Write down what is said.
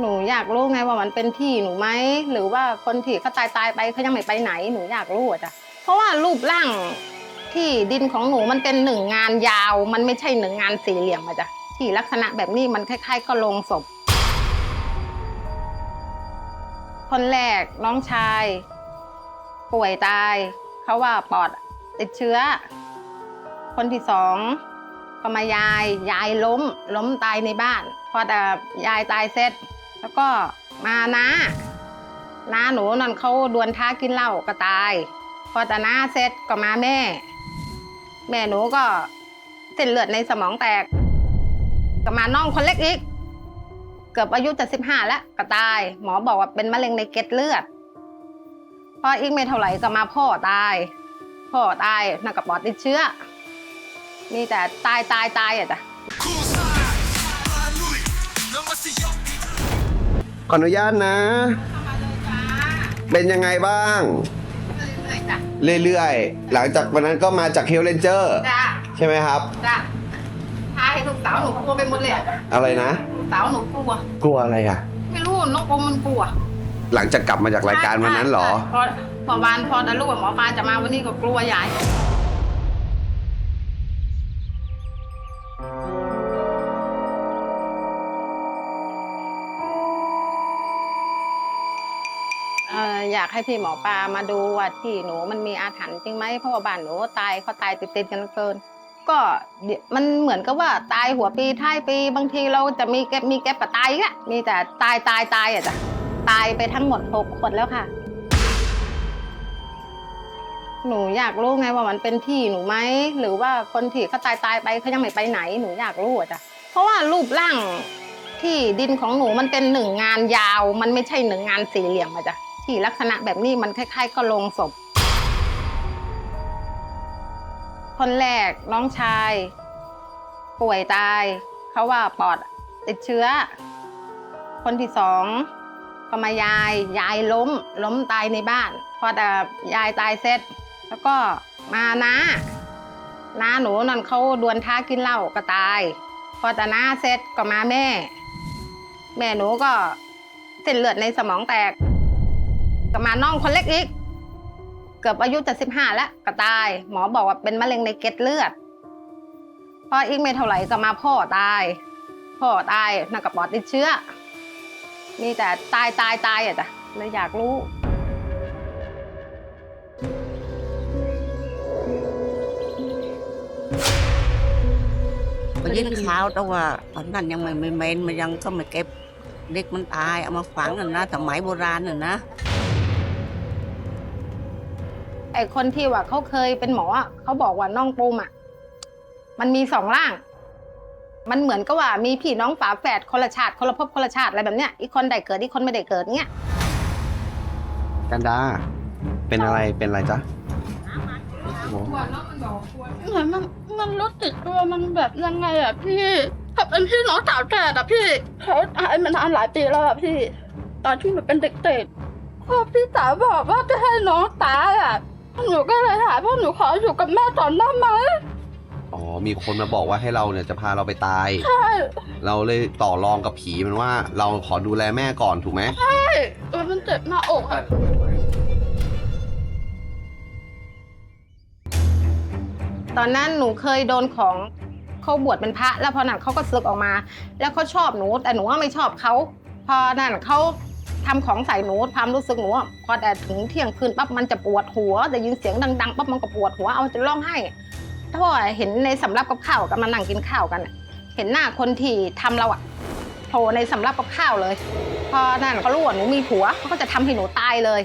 หนูอยากรู้ไงว่ามันเป็นที่หนูไหมหรือว่าคนที่เขาตายตายไปเขายังไม่ไปไหนหนูอยากรู้อะจ้ะเพราะว่ารูปร่างที่ดินของหนูมันเป็นหนึ่งงานยาว มันไม่ใช่หนึ่งงานสี่เหลี่ยมอะจ้ะที่ลักษณะแบบนี้มันคล้าย ๆ ก็ลงศพคนแรกน้องชาย ป่วยตาย เขาว่าปอดติดเชื้อ คนที่สองก็มายายยายล้ม ล้มตายในบ้าน พอแต่ยายตายเสร็จ แล้วก็มาน้าน้าหนูนั่นเขาดวลท้ากินเหล้าก็ตาย พอแต่น้าเสร็จก็มาแม่ แม่หนูก็เส้นเลือดในสมองแตกก็มาน้องคนเล็กอีก เกือบอายุจะสิบห้าแล้วก็ตาย หมอบอกว่าเป็นมะเร็งในเกล็ดเลือด พออีกไม่เท่าไหร่ก็มาพ่อตาย พ่อตายน่ากับปอดติดเชื้อ มีแต่ตายตายตายอะจ้ะ ขออนุญาตนะ เป็นยังไงบ้าง เรื่อยๆ หลังจากวันนั้นก็มาจากเฮลเลนเจอร์จ้าใช่ไหมครับ จ้าพาให้ลูกสาวหนูกลัวไปหมดเลยอะอะไรนะ ลูกสาวหนูกลัว กลัวอะไรอะ ไม่รู้น้องปมมันกลัวหลังจากกลับมาจากรายการวันนั้นเหรอ พอพอวานพอแต่ลูกกับหมอปลาจะมาวันนี้ก็กลัวยาย อยากให้พี่หมอปลามาดูว่าที่หนูมันมีอาถรรพ์จริงไหมเพราะว่าบ้านหนูตายเขาตายติดๆกันเกิน ก็มันเหมือนกับว่าตายหัวปีท้ายปีบางทีเราจะมีแกมีแกปปะตายอีกอะมีแต่ตายตายตายอะจ้ะตายไปทั้งหมดหกคนแล้วค่ะ หนูอยากรู้ไงว่ามันเป็นที่หนูไหมหรือว่าคนที่เขาตายตายไปเขายังไม่ไปไหนหนูอยากรู้อะจ้ะเพราะว่ารูปร่างที่ดินของหนูมันเป็นหนึ่งงานยาว มันไม่ใช่หนึ่งงานสี่เหลี่ยมอะจ้ะ ที่ลักษณะแบบนี้มันคล้ายๆ ก็โลงศพ คนแรกน้องชาย ป่วยตาย เขาว่าปอดติดเชื้อ คนที่สองก็มายาย ยายล้ม ล้มตายในบ้าน พอแต่ยายตายเสร็จ แล้วก็มาน้าน้าหนูนั่นเขาดวลท้ากินเหล้าก็ตาย พอแต่น้าเสร็จก็มาแม่ แม่หนูก็เส้นเลือดในสมองแตก ก็มาน้องคนเล็กอีก เกือบอายุจะสิบห้าแล้วก็ตาย หมอบอกว่าเป็นมะเร็งในเกล็ดเลือด พออีกไม่เท่าไหร่ก็มาพ่อตาย พ่อตายน่ากับปอดติดเชื้อ มีแต่ตายตายตายอะจ้ะเลยอยากรู้มายินข่าวแต่ว่าตอนนั้นยังไม่ไม่เมนมันยังก็ไม่เก็บเด็กมันตายเอามาฝังน่ะนะสมัยโบราณน่ะนะ ไอ้คนที่ว่าเขาเคยเป็นหมออะเขาบอกว่าน้องปูมอะ มันมีสองร่าง มันเหมือนกับว่ามีพี่น้องฝาแฝดคนละชาติคนละภพคนละชาติอะไรแบบเนี้ยอีกคนได้เกิดอีกคนไม่ได้เกิดเงี้ยกันดา เป็นอะไรเป็นอะไรจ๊ะโอ้เหมือนมันมันรู้สึกตัวมันแบบยังไงอะพี่ถ้าเป็นพี่น้องสาวแฝดอะพี่เขาหายมานานหลายปีแล้วอะพี่ ตอนที่หนูเป็นเด็กๆพ่อพี่สาวบอกว่าจะให้น้องตายอะ หนูก็เลยหาพ่อหนูขออยู่กับแม่ก่อนได้ไหมอ๋อ มีคนมาบอกว่าให้เราเนี่ยจะพาเราไปตาย ใช่ เราเลยต่อรองกับผีมันว่า เราขอดูแลแม่ก่อนถูกไหม ใช่ตัวมันเจ็บหน้าอกอะตอนนั้นหนูเคยโดนของเขาบวชเป็นพระ แล้วพอนั้นเขาก็ซึกออกมา แล้วเขาชอบหนูแต่หนูว่าไม่ชอบเขา พอนั่นเขา ทำของใส่หนูความรู้สึกหนูพอแต่ถึงเที่ยงคืนปั๊บมันจะปวดหัวแต่ยินเสียงดังๆปั๊บมันก็ปวดหัวเอาจะร้องไห้ถ้าว่าเห็นในสำรับกับข้าวกำลังนั่งกินข้าวกัน เห็นหน้าคนที่ทำเราอะโผล่ในสำรับกับข้าวเลย พอนั่นเขารู้ว่าหนูมีผัวเขาก็จะทำให้หนูตายเลย